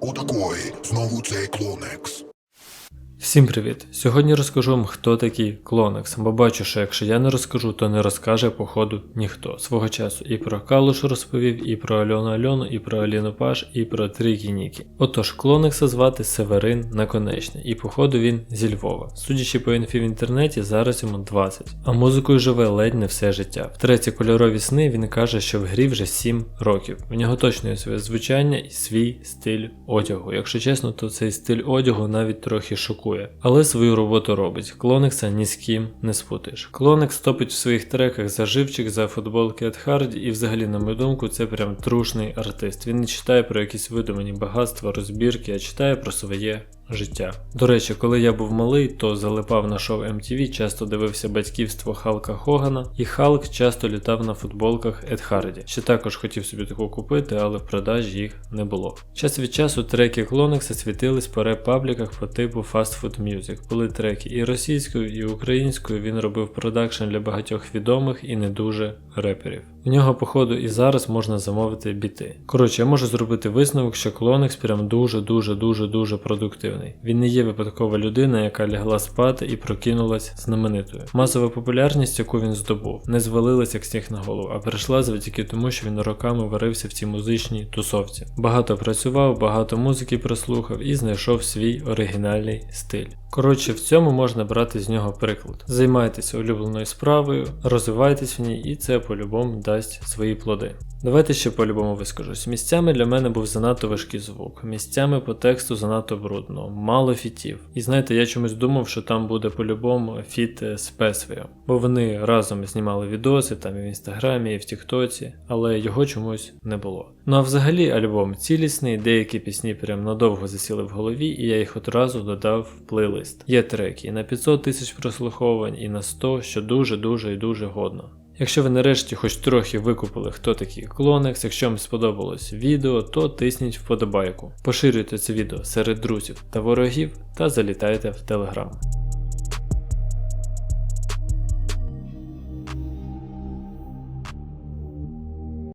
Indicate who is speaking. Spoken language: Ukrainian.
Speaker 1: Отакої, знову цей клонекс.
Speaker 2: Всім привіт! Сьогодні розкажу вам, хто такий Клонекс, бо бачу, що якщо я не розкажу, то не розкаже походу ніхто. Свого часу і про Калуш розповів, і про Альону Альону, і про Аліну Паш, і про Трікі Нікі. Отож, Клонекса звати Северин Наконечний, і походу він зі Львова. Судячи по інфі в інтернеті, зараз йому 20, а музикою живе ледь не все життя. В треті кольорові сни він каже, що в грі вже 7 років. В нього точно є своє звучання і свій стиль одягу. Якщо чесно, то цей стиль одягу навіть трохи шокує. Але свою роботу робить. Клонекса ні з ким не спутиш. Клонекс топить в своїх треках за живчик, за футболки Ed Hardy, і взагалі, на мою думку, це прям трушний артист. Він не читає про якісь видумані багатства, розбірки, а читає про своє життя. До речі, коли я був малий, то залипав на шоу MTV, часто дивився батьківство Халка Хогана, і Халк часто літав на футболках Ed Hardy. Ще також хотів собі таку купити, але в продажі їх не було. Час від часу треки Клонекса світились по реп-пабліках по типу Fast Food Music. Були треки і російською, і українською. Він робив продакшн для багатьох відомих і не дуже реперів. У нього, походу, і зараз можна замовити біти. Коротше, я можу зробити висновок, що Клонекс прям дуже дуже дуже дуже продуктивний. Він не є випадкова людина, яка лягла спати і прокинулась знаменитою. Масова популярність, яку він здобув, не звалилась як сніг на голову, а прийшла завдяки тому, що він роками варився в цій музичній тусовці. Багато працював, багато музики прослухав і знайшов свій оригінальний стиль. Коротше, в цьому можна брати з нього приклад. Займайтеся улюбленою справою, розвивайтесь в ній, і це по-любому дасть свої плоди. Давайте ще по-любому вискажусь. Місцями для мене був занадто важкий звук, місцями по тексту занадто брудно, мало фітів. І знаєте, я чомусь думав, що там буде по-любому фіт е, з Песвіо, бо вони разом знімали відоси там і в інстаграмі, і в Тіктоці, але його чомусь не було. Ну а взагалі альбом цілісний, деякі пісні прям надовго засіли в голові, і я їх одразу додав в плейлист. Є треки і на 500 тисяч прослуховувань, і на 100, що дуже дуже і дуже годно. Якщо ви нарешті хоч трохи викупили, хто такий Клонекс, якщо вам сподобалось відео, то тисніть вподобайку. Поширюйте це відео серед друзів та ворогів та залітайте в телеграм.